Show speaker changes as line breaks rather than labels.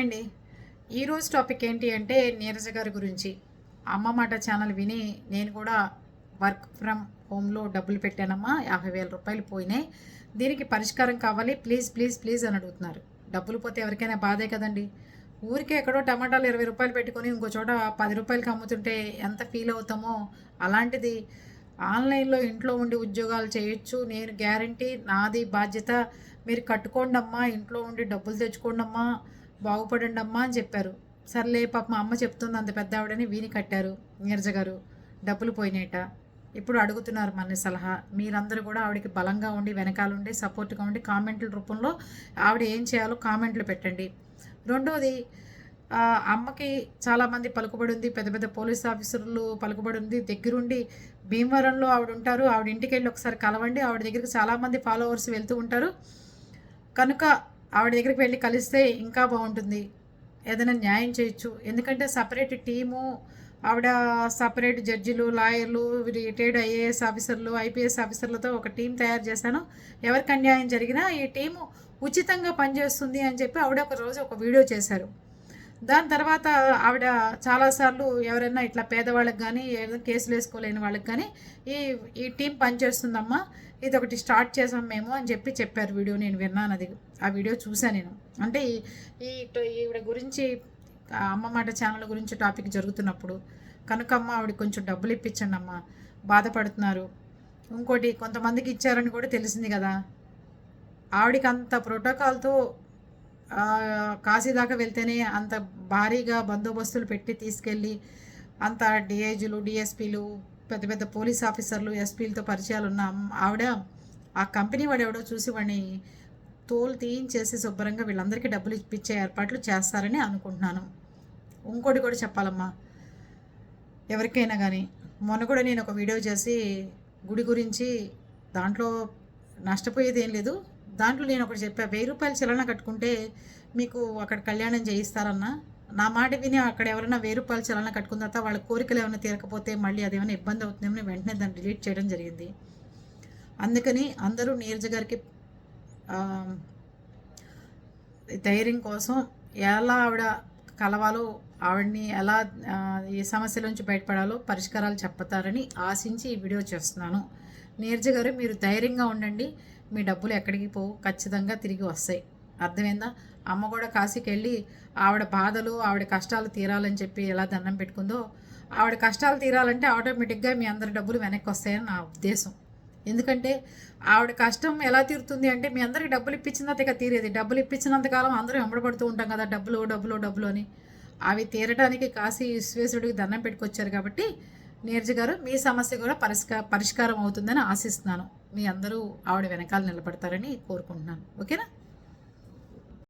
అండి ఈరోజు టాపిక్ ఏంటి అంటే నీరజ గారి గురించి. అమ్మ మాట ఛానల్ విని నేను కూడా వర్క్ ఫ్రమ్ హోమ్లో డబ్బులు పెట్టానమ్మా యాభై వేల రూపాయలు పోయినాయి. దీనికి పరిష్కారం కావాలి. ప్లీజ్ ప్లీజ్ ప్లీజ్ అని అడుగుతున్నారు. డబ్బులు పోతే ఎవరికైనా బాధే కదండి. ఊరికే ఎక్కడో టమాటాలు ఇరవై రూపాయలు పెట్టుకొని ఇంకో చోట పది రూపాయలకి అమ్ముతుంటే ఎంత ఫీల్ అవుతామో అలాంటిది ఆన్లైన్లో ఇంట్లో ఉండి ఉద్యోగాలు చేయొచ్చు. నేను గ్యారంటీ నాది బాధ్యత. మీరు కట్టుకోండి అమ్మా ఇంట్లో ఉండి డబ్బులు తెచ్చుకోండి అమ్మా బాగుపడండి అమ్మా అని చెప్పారు. సర్లే పాప మా అమ్మ చెప్తుంది అంత పెద్ద ఆవిడని వీని కట్టారు నీరజ గారు. డబ్బులు పోయినాయట. ఇప్పుడు అడుగుతున్నారు మన సలహా. మీరందరూ కూడా ఆవిడకి బలంగా ఉండి వెనకాల ఉండి సపోర్ట్గా ఉండి కామెంట్ల రూపంలో ఆవిడ ఏం చేయాలో కామెంట్లు పెట్టండి. రెండోది అమ్మకి చాలామంది పలుకుబడి ఉంది పెద్ద పెద్ద పోలీస్ ఆఫీసర్లు పలుకుబడి ఉంది. దగ్గరుండి భీమవరంలో ఆవిడ ఉంటారు. ఆవిడ ఇంటికి వెళ్ళి ఒకసారి కలవండి. ఆవిడ దగ్గరికి చాలామంది ఫాలోవర్స్ వెళ్తూ ఉంటారు. కనుక ఆవిడ దగ్గరికి వెళ్ళి కలిస్తే ఇంకా బాగుంటుంది. ఏదైనా న్యాయం చేయొచ్చు. ఎందుకంటే సపరేట్ టీము ఆవిడ సపరేట్ జడ్జిలు లాయర్లు రిటైర్డ్ ఐఏఎస్ ఆఫీసర్లు ఐపీఎస్ ఆఫీసర్లతో ఒక టీం తయారు చేశాను. ఎవరికి అన్యాయం జరిగినా ఈ టీము ఉచితంగా పనిచేస్తుంది అని చెప్పి ఆవిడ ఒక రోజు ఒక వీడియో చేశారు. దాని తర్వాత ఆవిడ చాలాసార్లు ఎవరైనా ఇట్లా పేదవాళ్ళకి కానీ ఏదైనా కేసులు వేసుకోలేని వాళ్ళకి కానీ ఈ ఈ టీం పనిచేస్తుందమ్మా ఇది ఒకటి స్టార్ట్ చేసాం మేము అని చెప్పి చెప్పారు వీడియో. నేను విన్నాను అది. ఆ వీడియో చూశాను నేను. అంటే ఈ ఈవిడ గురించి అమ్మ మాట ఛానల్ గురించి టాపిక్ జరుగుతున్నప్పుడు కనుకమ్మ ఆవిడ కొంచెం డబ్బులు ఇప్పించండి అమ్మ బాధపడుతున్నారు. ఇంకోటి కొంతమందికి ఇచ్చారని కూడా తెలిసింది కదా. ఆవిడకి అంత ప్రోటోకాల్తో కాశీ దాకా వెళ్తేనే అంత భారీగా బందోబస్తులు పెట్టి తీసుకెళ్ళి అంత డిఐజీలు డిఎస్పీలు పెద్ద పెద్ద పోలీస్ ఆఫీసర్లు ఎస్పీలతో పరిచయాలు ఉన్న ఆవిడ ఆ కంపెనీ వాడు ఎవడో చూసి వాడిని తోలు తీయించేసి శుభ్రంగా వీళ్ళందరికీ డబ్బులు ఇప్పించే ఏర్పాట్లు చేస్తారని అనుకుంటున్నాను. ఇంకోటి కూడా చెప్పాలమ్మా. ఎవరికైనా కానీ మొన్న కూడా నేను ఒక వీడియో చేసి గుడి గురించి దాంట్లో నష్టపోయేది ఏం లేదు. దాంట్లో నేను ఒకటి చెప్పా వెయ్యి రూపాయలు చలన కట్టుకుంటే మీకు అక్కడ కళ్యాణం చేయిస్తారన్నా నా మాట విని అక్కడ ఎవరైనా వెయ్యి రూపాయలు చలన కట్టుకున్న తర్వాత వాళ్ళ కోరికలు ఏమైనా తీరకపోతే మళ్ళీ అదేమైనా ఇబ్బంది అవుతుందేమో వెంటనే దాన్ని డిలీట్ చేయడం జరిగింది. అందుకని అందరూ నీరజ గారికి ధైర్యం కోసం ఎలా ఆవిడ కలవాలో ఆవిడని ఎలా ఈ సమస్యల నుంచి బయటపడాలో పరిష్కారాలు చెప్తారని ఆశించి ఈ వీడియో చేస్తున్నాను. నీరజ గారు మీరు ధైర్యంగా ఉండండి. మీ డబ్బులు ఎక్కడికి పోవు ఖచ్చితంగా తిరిగి వస్తాయి. అర్థమైందా? అమ్మ కూడా కాశీకి వెళ్ళి ఆవిడ బాధలు ఆవిడ కష్టాలు తీరాలని చెప్పి ఎలా దండం పెట్టుకుందో ఆవిడ కష్టాలు తీరాలంటే ఆటోమేటిక్గా మీ అందరి డబ్బులు వెనక్కి వస్తాయని నా ఉద్దేశం. ఎందుకంటే ఆవిడ కష్టం ఎలా తీరుతుంది అంటే మీ అందరికి డబ్బులు ఇప్పించినంత ఇక తీరేది. డబ్బులు ఇప్పించినంత కాలం అందరూ వెంబడబడుతూ ఉంటాం కదా డబ్బులు డబ్బులు డబ్బులు అని. అవి తీరడానికి కాశీ విశ్వేశ్వరుడికి దండం పెట్టుకొచ్చారు కాబట్టి నీరజ్ గారు మీ సమస్య కూడా పరిష్కా పరిష్కారం అవుతుందని ఆశిస్తున్నాను. మీ అందరూ ఆవిడ వెనకాల నిలబడతారని కోరుకుంటున్నాను. ఓకేనా?